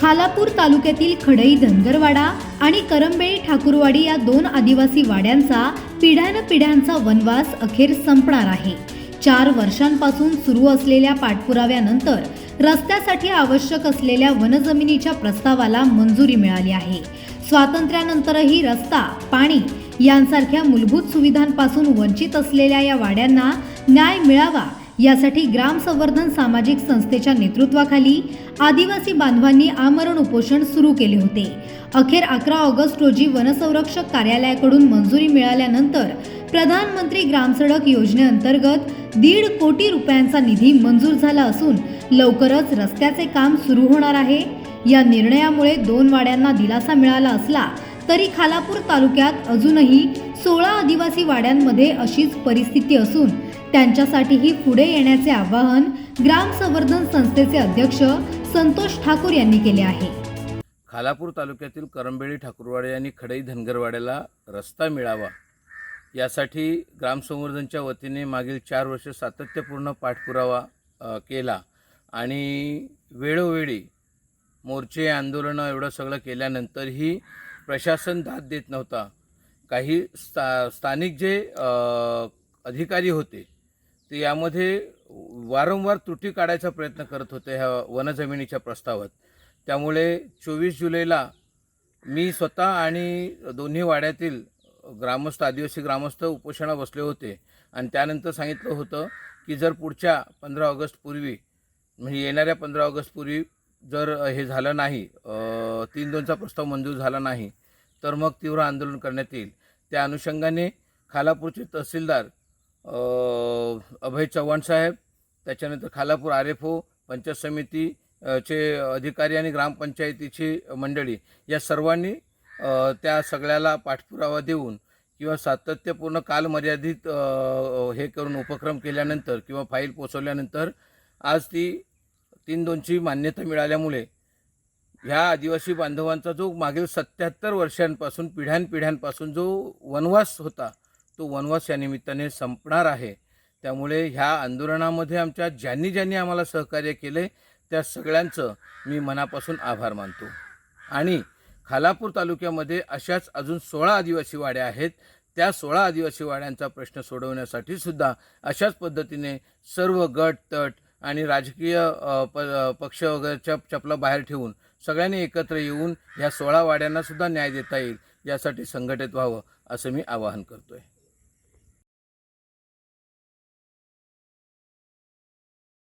खालापूर तालुक्यातील खडई धनगरवाडा आणि करंबेळी ठाकूरवाडी या दोन आदिवासी वाड्यांचा पिढ्यानपिढ्यांचा वनवास अखेर संपणार आहे. चार वर्षांपासून सुरू असलेल्या पाठपुराव्यानंतर रस्त्यासाठी आवश्यक असलेल्या वनजमिनीच्या प्रस्तावाला मंजुरी मिळाली आहे. स्वातंत्र्यानंतरही रस्ता पाणी यांसारख्या मूलभूत सुविधांपासून वंचित असलेल्या या वाड्यांना न्याय मिळावा यासाठी ग्राम संवर्धन सामाजिक संस्थेच्या नेतृत्वाखाली आदिवासी बांधवांनी आमरण उपोषण सुरू केले होते. अखेर अकरा ऑगस्ट रोजी वनसंरक्षक कार्यालयाकडून मंजुरी मिळाल्यानंतर प्रधानमंत्री ग्रामसडक योजनेअंतर्गत दीड कोटी रुपयांचा निधी मंजूर झाला असून लवकरच रस्त्याचे काम सुरू होणार आहे. या निर्णयामुळे दोन वाड्यांना दिलासा मिळाला असला तरी खालापूर तालुक्यात अजूनही सोळा आदिवासी वाड्यांमध्ये अशीच परिस्थिती असून त्यांच्यासाठीही पुढे येण्याचे आवाहन ग्राम संवर्धन संस्थेचे अध्यक्ष संतोष ठाकूर यांनी केले आहे. खालापूर तालुक्यातील करंबेळी ठाकूरवाडे आणि खडई धनगरवाड्याला रस्ता मिळावा यासाठी ग्रामसंवर्धनच्या वतीने मागील चार वर्ष सातत्यपूर्ण पाठपुरावा केला आणि वेळोवेळी मोर्चे आंदोलनं एवढं सगळं केल्यानंतरही प्रशासन दाद देत नव्हता. काही स्था स्थानिक जे अधिकारी होते ते यामध्ये वारंवार त्रुटी काढायचा प्रयत्न करत होते ह्या वनजमिनीच्या प्रस्तावात. त्यामुळे चोवीस जुलैला मी स्वतः आणि दोन्ही वाड्यातील ग्रामस्थ आदिवासी ग्रामस्थ उपोषणा बसले होते. आणि त्यानंतर सांगितलं होतं की जर पुढच्या पंधरा ऑगस्टपूर्वी म्हणजे येणाऱ्या पंधरा ऑगस्टपूर्वी जर हे झालं नाही तीन दोनचा प्रस्ताव मंजूर झाला नाही तर मग तीव्र आंदोलन करण्यात येईल. त्या अनुषंगाने खालापूरचे तहसीलदार अभय चव्हाण साहेब त्याच्यानंतर Khalapur R F O panchayat samiti चे अधिकारी आणि ग्रामपंचायतीची मंडळी या सर्वांनी त्या सगळ्याला पाठपुरावा देऊन किंवा सातत्यपूर्ण कालमर्यादित हे करून उपक्रम केल्यानंतर किंवा फाईल पोचवल्यानंतर आज ती तीन दोनची मान्यता मिळाल्यामुळे ह्या आदिवासी बांधवांचा जो मागील सत्याहत्तर वर्षांपासून पिढ्यानपिढ्यांपासून जो वनवास होता तो वनवास या निमित्ताने संपणार आहे. त्यामुळे ह्या आंदोलनामध्ये आमच्या ज्यांनी ज्यांनी आम्हाला सहकार्य केले त्या सगळ्यांचं मी मनापासून आभार मानतो. आणि खालापूर तालुक्यामध्ये अशाच अजून सोळा आदिवासी वाड्या आहेत. त्या सोळा आदिवासी वाड्यांचा प्रश्न सोडवण्यासाठी सुद्धा अशाच पद्धतीने सर्व गट तट आणि राजकीय प पक्ष वगैरेच्या चपला बाहेर ठेवून सगळ्यांनी एकत्र येऊन ह्या सोळा वाड्यांना सुद्धा न्याय देता येईल यासाठी संघटित व्हावं असं मी आवाहन करतो आहे